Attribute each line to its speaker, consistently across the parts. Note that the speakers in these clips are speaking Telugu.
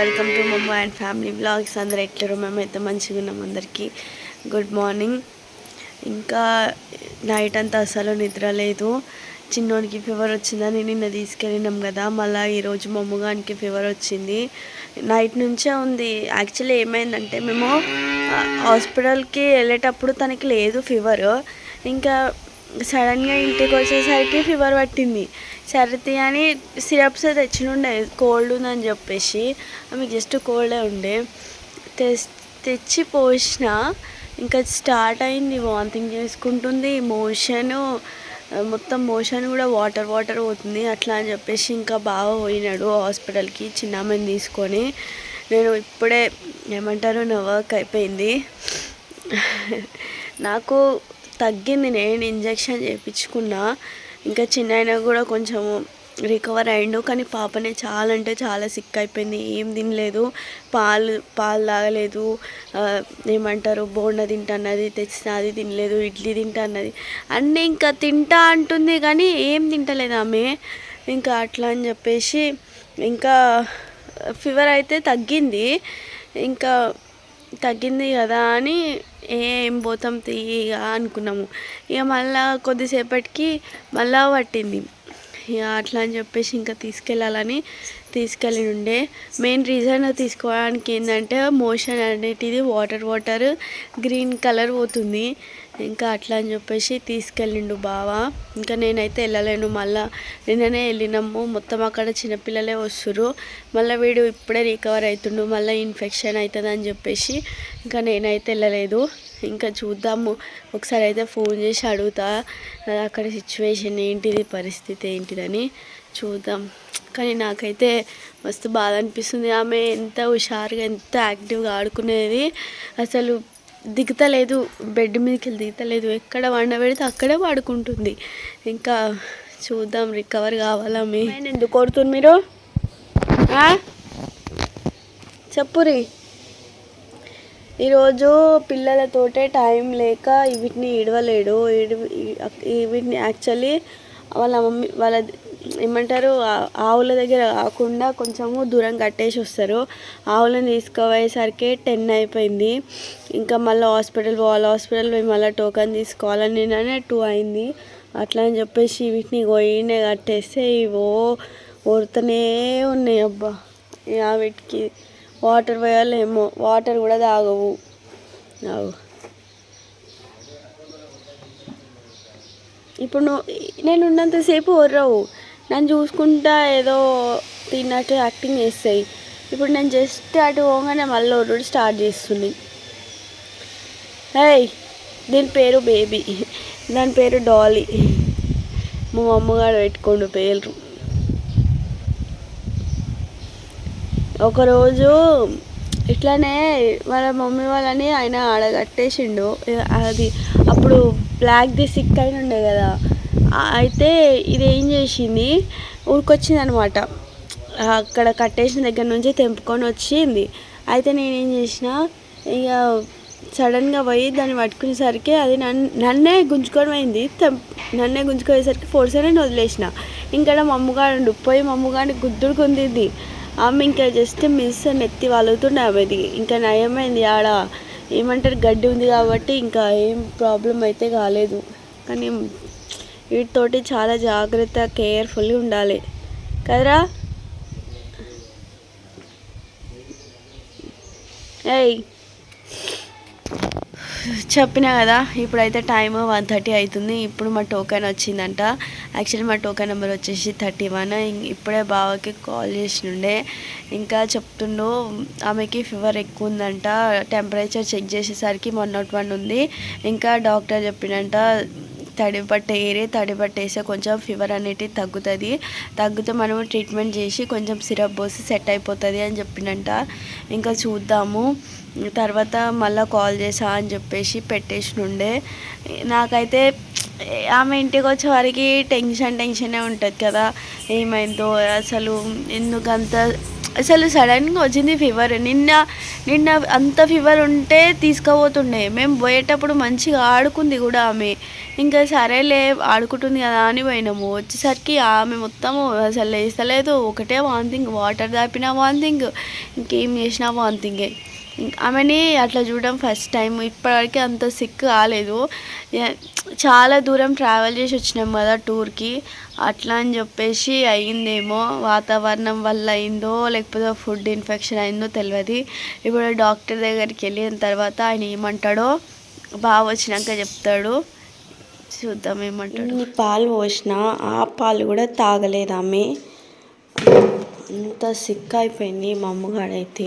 Speaker 1: Welcome to mamma and family blogs అందరు ఎట్లరు మేమైతే మంచిగా ఉన్నాం అందరికీ. గుడ్ మార్నింగ్ ఇంకా నైట్ అంతా అసలు నిద్ర లేదు. చిన్నోడికి ఫీవర్ వచ్చిందని నిన్న తీసుకెళ్ళినాం కదా. మళ్ళీ ఈరోజు మమ్మగానికి ఫీవర్ వచ్చింది. నైట్ నుంచే ఉంది. యాక్చువల్లీ ఏమైందంటే మేము హాస్పిటల్కి వెళ్ళేటప్పుడు తనకి లేదు ఫీవర్ ఇంకా సడన్గా ఇంటికి వచ్చేసరికి ఫీవర్ పట్టింది. సర్ది అని సిరప్స్ తెచ్చినుండే కోల్డ్ ఉందని చెప్పేసి ఆమె జస్ట్ కోల్డే ఉండే. తెచ్చి పోసిన. ఇంకా స్టార్ట్ అయింది వాంతింగ్ చేసుకుంటుంది. మోషను మొత్తం మోషన్ కూడా వాటర్ వాటర్ పోతుంది. అట్లా అని చెప్పేసి ఇంకా బాగా పోయినాడు హాస్పిటల్కి చిన్నమ్మని తీసుకొని. నేను ఇప్పుడే ఏమంటారు నా వర్క్ అయిపోయింది. నాకు తగ్గింది. నేను ఇంజెక్షన్ చేయించుకున్నా ఇంకా చిన్న అయినా కూడా కొంచెం రికవర్ అయిండు. కానీ పాపనే చాలా అంటే చాలా సిక్ అయిపోయింది. ఏం తినలేదు. పాలు పాలు తాగలేదు. ఏమంటారు? బోండా తింటన్నది తెచ్చిన అది తినలేదు. ఇడ్లీ తింటా అన్నది అన్నీ ఇంకా తింటా అంటుంది కానీ ఏం తింటలేదు ఆమె. ఇంకా అట్లా అని చెప్పేసి ఇంకా ఫీవర్ అయితే తగ్గింది. ఇంకా తగ్గింది కదా అని ఏం పోతాం తీయ అనుకున్నాము. ఇక మళ్ళా కొద్దిసేపటికి మళ్ళా పట్టింది. ఇక అట్లా అని చెప్పేసి ఇంకా తీసుకెళ్ళాలని తీసుకెళ్ళి ఉండే మెయిన్ రీజన్ తీసుకోవడానికి ఏంటంటే మోషన్ అనేటిది వాటర్ వాటర్ గ్రీన్ కలర్ పోతుంది. ఇంకా అట్లా అని చెప్పేసి తీసుకెళ్ళిండు బావ. ఇంకా నేనైతే వెళ్ళలేను. మళ్ళా నిన్ననే వెళ్ళినాము. మొత్తం అక్కడ చిన్నపిల్లలే వస్తురు మళ్ళీ వీడు ఇప్పుడే రికవర్ అవుతుండు మళ్ళీ ఇన్ఫెక్షన్ అవుతుంది అని చెప్పేసి ఇంకా నేనైతే వెళ్ళలేదు. ఇంకా చూద్దాము. ఒకసారి అయితే ఫోన్ చేసి అడుగుతా. అక్కడ సిచ్యువేషన్ ఏంటిది? పరిస్థితి ఏంటిదని చూద్దాం. కానీ నాకైతే మస్తు బాధ అనిపిస్తుంది. ఆమె ఎంత హుషారుగా ఎంత యాక్టివ్గా ఆడుకునేది. అసలు దిగుతలేదు బెడ్ మీదకి వెళ్ళి దిగుతలేదు. ఎక్కడ వండబెడితే అక్కడే పడుకుంటుంది ఇంకా చూద్దాం రికవర్ కావాలా మీ? ఎందుకు కొడుతుంది మీరు? చెప్పురి. ఈరోజు పిల్లలతోటే టైం లేక వీటిని ఇడవలేడు. వీటిని యాక్చువల్లీ వాళ్ళ మమ్మీ వాళ్ళ ఏమంటారు ఆవుల దగ్గర కాకుండా కొంచెము దూరం కట్టేసి వస్తారు. ఆవులను తీసుకుపోయేసరికి టెన్ అయిపోయింది. ఇంకా మళ్ళీ హాస్పిటల్ పోవాలి హాస్పిటల్ పోయి మళ్ళీ టోకన్ తీసుకోవాలని నేననే టూ అయింది. అట్లా అని చెప్పేసి వీటిని పోయినే కట్టేస్తే ఇవో ఊరుతూనే ఉన్నాయి అబ్బా. ఇక వీటికి వాటర్ పోయాలేమో వాటర్ కూడా తాగవు. తాగు ఇప్పుడు నువ్వు నేను ఉన్నంతసేపు ఒర్రవు. నన్ను చూసుకుంటా ఏదో తిన్నట్టు యాక్టింగ్ చేస్తాయి. ఇప్పుడు నేను జస్ట్ అటు పోగానే మళ్ళీ ఒర్రుడు స్టార్ట్ చేస్తుంది. హేయ్ దీని పేరు బేబీ దాని పేరు డాలీ. మా అమ్మగారు పెట్టుకోండు పేరు ఒకరోజు ఇట్లానే వాళ్ళ మమ్మీ వాళ్ళని ఆయన ఆడ కట్టేసిండు. అది అప్పుడు బ్లాక్ది సిక్ అయిన ఉండే కదా. అయితే ఇది ఏం చేసింది? ఊరికొచ్చింది అనమాట అక్కడ కట్టేసిన దగ్గర నుంచి తెంపుకొని వచ్చింది. అయితే నేనేం చేసిన? ఇక సడన్గా పోయి దాన్ని పట్టుకునేసరికి అది నన్ను నన్నే గుంజుకొని పోయింది. తెంప్ నన్నే గుంజుకునేసరికి ఫోర్స్ అని వదిలేసిన. ఇంకా మా అమ్మగారు పోయి మా అమ్మగారిని గుద్దుడు కుందింది ఆమె ఇంకా జస్ట్ మిస్ నెత్తి వాలుతుండే ఆమెది ఇంకా నయమైంది ఆడ. ఏమంటారు? గడ్డి ఉంది కాబట్టి ఇంకా ఏం ప్రాబ్లం అయితే కాలేదు. కానీ వీటితోటి చాలా జాగ్రత్త కేర్ఫుల్గా ఉండాలి. కదరా? ఏయ్! చెప్పినా కదా ఇప్పుడైతే టైం వన్ థర్టీ అవుతుంది ఇప్పుడు మా టోకెన్ వచ్చిందంట. యాక్చువల్లీ మా టోకెన్ నెంబర్ వచ్చేసి థర్టీ వన్. ఇప్పుడే బావకి కాల్ చేసినుండే ఇంకా చెప్తుండు ఆమెకి ఫీవర్ ఎక్కువ ఉందంట టెంపరేచర్ చెక్ చేసేసరికి వన్ నాట్ వన్ ఉంది. ఇంకా డాక్టర్ చెప్పిండంట తడి బట్ట ఏరి కొంచెం ఫీవర్ అనేది తగ్గుతుంది. తగ్గితే మనం ట్రీట్మెంట్ చేసి కొంచెం సిరప్ పోసి సెట్ అయిపోతుంది అని చెప్పినంట. ఇంకా చూద్దాము. తర్వాత మళ్ళీ కాల్ చేసా అని చెప్పేసి పెట్టేసినుండే. నాకైతే ఆమె ఇంటికి వచ్చేవారికి టెన్షన్ టెన్షనే ఉంటుంది కదా. ఏమైందో అసలు ఎందుకంత అసలు సడన్గా వచ్చింది ఫీవర్ నిన్న నిన్న అంత ఫీవర్ ఉంటే తీసుకుపోతుండే. మేము పోయేటప్పుడు మంచిగా ఆడుకుంది కూడా ఆమె. ఇంకా సరేలే ఆడుకుంటుంది కదా అని పోయినాము. వచ్చేసరికి ఆమె మొత్తము అసలు వేస్తలేదు ఒకటే వాంతింగ్ వాటర్ దాపినా వాంతింగ్ ఇంకేం చేసినా వాంతింగే. ఆమెని అట్లా చూడడం ఫస్ట్ టైం ఇప్పటివరకు అంత సిక్ కాలేదు. చాలా దూరం ట్రావెల్ చేసి వచ్చినాం కదా టూర్కి అట్లా అని చెప్పేసి అయిందేమో వాతావరణం వల్ల అయిందో లేకపోతే ఫుడ్ ఇన్ఫెక్షన్ అయిందో తెలియదు ఇప్పుడు డాక్టర్ దగ్గరికి వెళ్ళిన తర్వాత ఆయన ఏమంటాడో బాగా వచ్చినాక చెప్తాడు. చూద్దాం ఏమంటాడు. పాలు పోసిన ఆ పాలు కూడా తాగలేదు ఆమె అంత సిక్ అయిపోయింది మా అమ్మగాడైతే.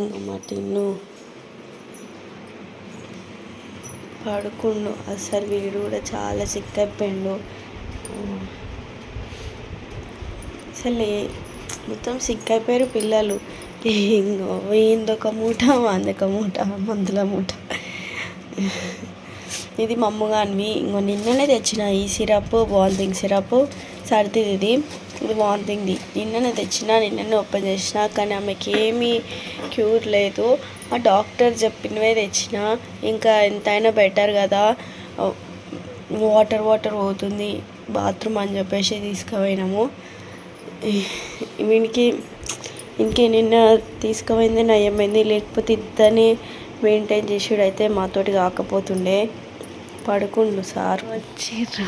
Speaker 1: ఇంకా మా పడుకుండు. అసలు వీడు కూడా చాలా సిక్ అయిపోయిండు అసలు మొత్తం సిక్ అయిపోయారు పిల్లలు ఇంకో ఇందొక మూట అందొక మూట మందుల మూట. ఇది మా ఇంకో నిన్ననే తెచ్చిన ఈ సిరప్ వాంతింగ్ సిరప్ సర్దిది ఇది ఇది వాంతింగ్ది నిన్ననే తెచ్చిన నిన్ననే ఓపెన్ చేసిన కానీ ఆమెకి ఏమీ క్యూర్ లేదు. ఆ డాక్టర్ చెప్పినవే తెచ్చిన ఇంకా ఎంతైనా బెటర్ కదా. వాటర్ వాటర్ పోతుంది. బాత్రూమ్ అని చెప్పేసి తీసుకుపోయినాము. వీనికి ఇంకే నిన్న తీసుకుపోయింది నయమైంది లేకపోతే ఇద్దరిని మెయింటైన్ చేసుడు అయితే మాతోటి కాకపోతుండే. పడుకుండు సార్. వచ్చిర్రు.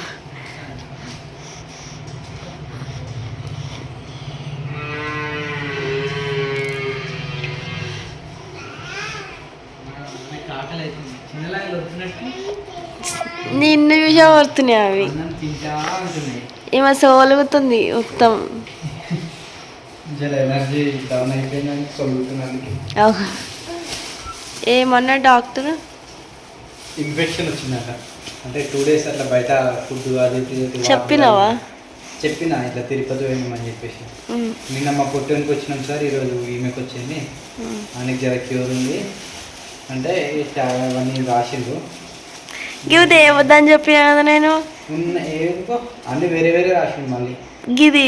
Speaker 1: చూసా పడుతున్నాయి అవి ఈమె సోలుగుతుంది మొత్తం. ఏమన్నా డాక్టర్?
Speaker 2: ఇన్ఫెక్షన్ వచ్చిందట. అంటే టూ డేస్ అట్లా బయట ఫుడ్ అది
Speaker 1: చెప్పినావా?
Speaker 2: చెప్పిన ఇట్లా తిరుపతి పోయినామని చెప్పేసి. నిన్న మా పుట్టినకి వచ్చినాం సార్ ఈరోజు ఈమెకి వచ్చింది. ఆయనకి జర క్యూర్ ఉంది. అంటే అవన్నీ రాసిండ్రు.
Speaker 1: గివి తేవద్దని చెప్పిన కదా నేను?
Speaker 2: అన్ని వేరే వేరే రాసిండు మళ్ళీ.
Speaker 1: గిది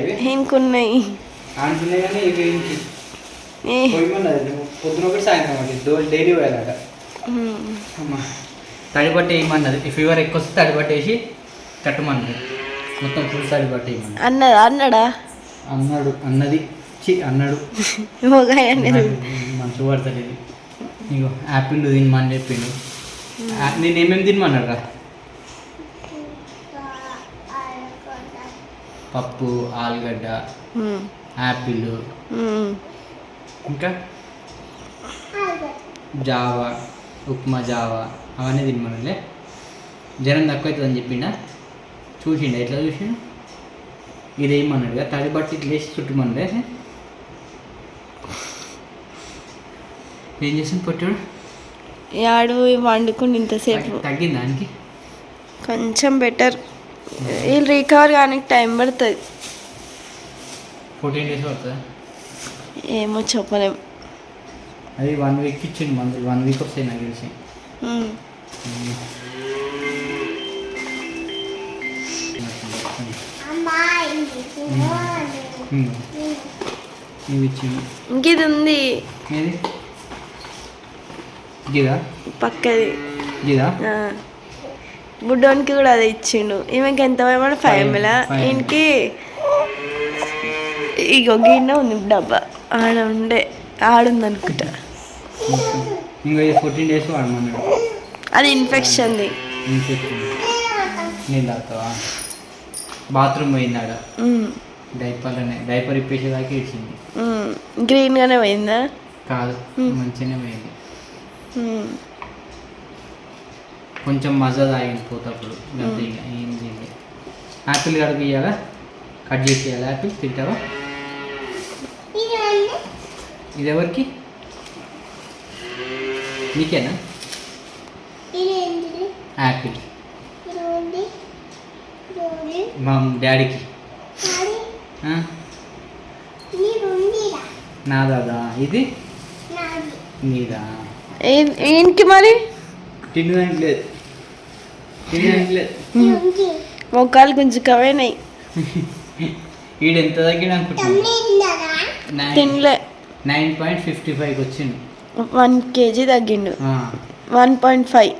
Speaker 2: ఇవి?
Speaker 1: ఇంకున్నాయి.
Speaker 2: పొద్దున ఒకటి సాయంత్రం ఒకటి డైలీ పోయాలట. అమ్మా. తడిబట్టి వేయమన్నది ఫీవర్ ఎక్కువ వస్తే తడిబట్టి వేసి కట్టమన్నది. మొత్తం ఫుల్ తడిబట్టి వేయమన్నది
Speaker 1: అన్నదా? అన్నడా?
Speaker 2: అన్నాడు అన్నది చి అన్నాడు
Speaker 1: మొగాయనే
Speaker 2: మంచి పడుతుంది ఇగో యాపిల్ తినమని చెప్పిండు. ఆ- నేను ఏమేమి తినమన్నాడు రా పప్పు ఆలుగడ్డ యాపిల్ ఇంకా? జావా ఉప్మా జావా అవన్నీ తినమనులే జ్వరం తక్కువ అవుతుందని చెప్పిండా? చూసిండు? ఎట్లా చూసిండు? ఇదేమన్నాడు కదా తడి బట్టి ఇట్లా వేసి చుట్టుమనులే ఏం చేసింది పొట్టాడు
Speaker 1: యాడు వండుకుని ఇంతసేపు.
Speaker 2: తగ్గింది దానికి
Speaker 1: కొంచెం బెటర్. వీళ్ళు రికవర్ కానీ టైం పడుతుంది.
Speaker 2: ఫోర్టీన్ డేస్ పడుతుందా?
Speaker 1: ఏమో చెప్పలేం.
Speaker 2: అది వన్ వీక్ ఇచ్చిండు మందులు వన్ వీక్ వస్తాయి నాకు తెలిసి.
Speaker 1: ఇంకిది ఉంది పక్కది. బుడ్డోనికి కూడా అదే ఇచ్చిండు. ఈమెకి ఎంత వేయమని ఫైవ్ ఎంఎల్. ఈయనకి ఇగో గిన్నె ఉంది డబ్బా ఆడ ఉండే ఆడుంది అనుకుంటా. అది ఇన్ఫెక్షన్ది.
Speaker 2: బాత్రూమ్ పోయిందాడ?
Speaker 1: ఉమ్,
Speaker 2: డైపర్ ఇప్పేసేదాకా ఇచ్చింది
Speaker 1: ఉమ్. గ్రీన్గానే పోయిందా?
Speaker 2: కాదు. మంచిగానే పోయింది. కొంచెం మజా తాగింది పోతప్పుడు అంతే ఇంకా ఏం చేయాలి. యాపిల్ కడుపు ఇవ్వాలా కట్ చేసి ఇవ్వాలి యాపిల్ తింటావా? ఇది ఎవరికి నీకేనా? యాపిల్ మా డాడీకి. ఆ? నా దాదా ఇది? నీదా?
Speaker 1: ఏ- ఈయనకి మరి? మొక్కలు
Speaker 2: ఈడు ఎంత తగ్గిన
Speaker 1: తినలే.
Speaker 2: నైన్ పాయింట్ ఫిఫ్టీ ఫైవ్కి వచ్చింది
Speaker 1: one KG తగ్గిండు. One point five.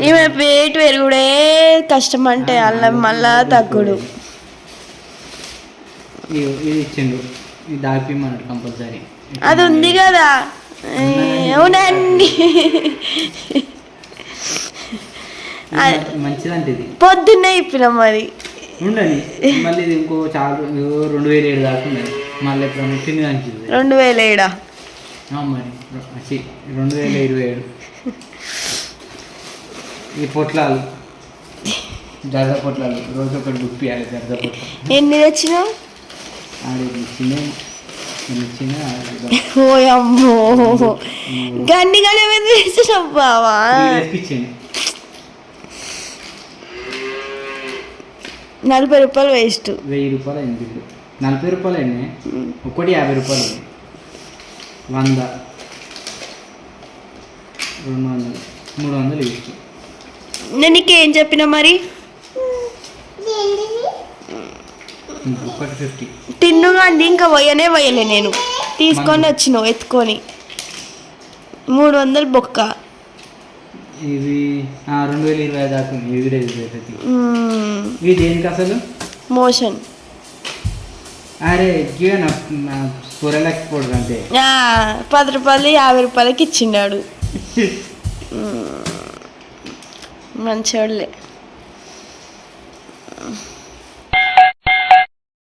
Speaker 1: ఈమె వెయిట్ పెరుగుడే కష్టం అంటే అల్లం మళ్ళా తగ్గుడు.
Speaker 2: ఇది ఇది ఇచ్చిండు. ఇది దాపిమన్నాడు కంపల్సరీ.
Speaker 1: అది ఉంది కదా. అవునండి.
Speaker 2: మంచిదంటే ఇది
Speaker 1: పొద్దున్నే ఇప్పిన మరి.
Speaker 2: ఉండని మళ్ళీ ఇది ఇంకో చాలా రెండు వేలు ఏడు దాకా ఉన్నది మళ్ళీ ఎప్పుడైనా తిని అనిపిస్తుంది
Speaker 1: రెండు వేల ఏడా?
Speaker 2: మరి రెండు వేల ఇరవై ఏడు. ఈ పొట్లాలు జర్ద పొట్లాలు రోజు ఒకటి గుప్పియాలి జర్ద పొట్లాలు
Speaker 1: ఎన్ని తెచ్చినావు?
Speaker 2: ఇచ్చిన ఇచ్చిన
Speaker 1: ఓయమ్మో గన్ని గని మీద తెచ్చినావు బావా. నలభై రూపాయలు వేస్ట్.
Speaker 2: వెయ్యి రూపాయలు అయింది నలభై రూపాయలు ఒకటి యాభై రూపాయలు. వంద. రెండు వందలు. మూడు వందలు ఇచ్చు
Speaker 1: నేను నీకేం చెప్పిన మరి?
Speaker 2: ఒకటి ఫిఫ్టీ
Speaker 1: తిన్నుగా అండి ఇంకా పోయనే పోయలే నేను. తీసుకొని వచ్చినావు ఎత్తుకొని. మూడు వందలు బొక్క.
Speaker 2: ఇది రెండు వేల ఇరవై దాకా ఇది దేనికి అసలు?
Speaker 1: మోషన్.
Speaker 2: అరే
Speaker 1: ఆ, పది రూపాయలు యాభై రూపాయలకి ఇచ్చిండాడు. మంచోళ్ళే.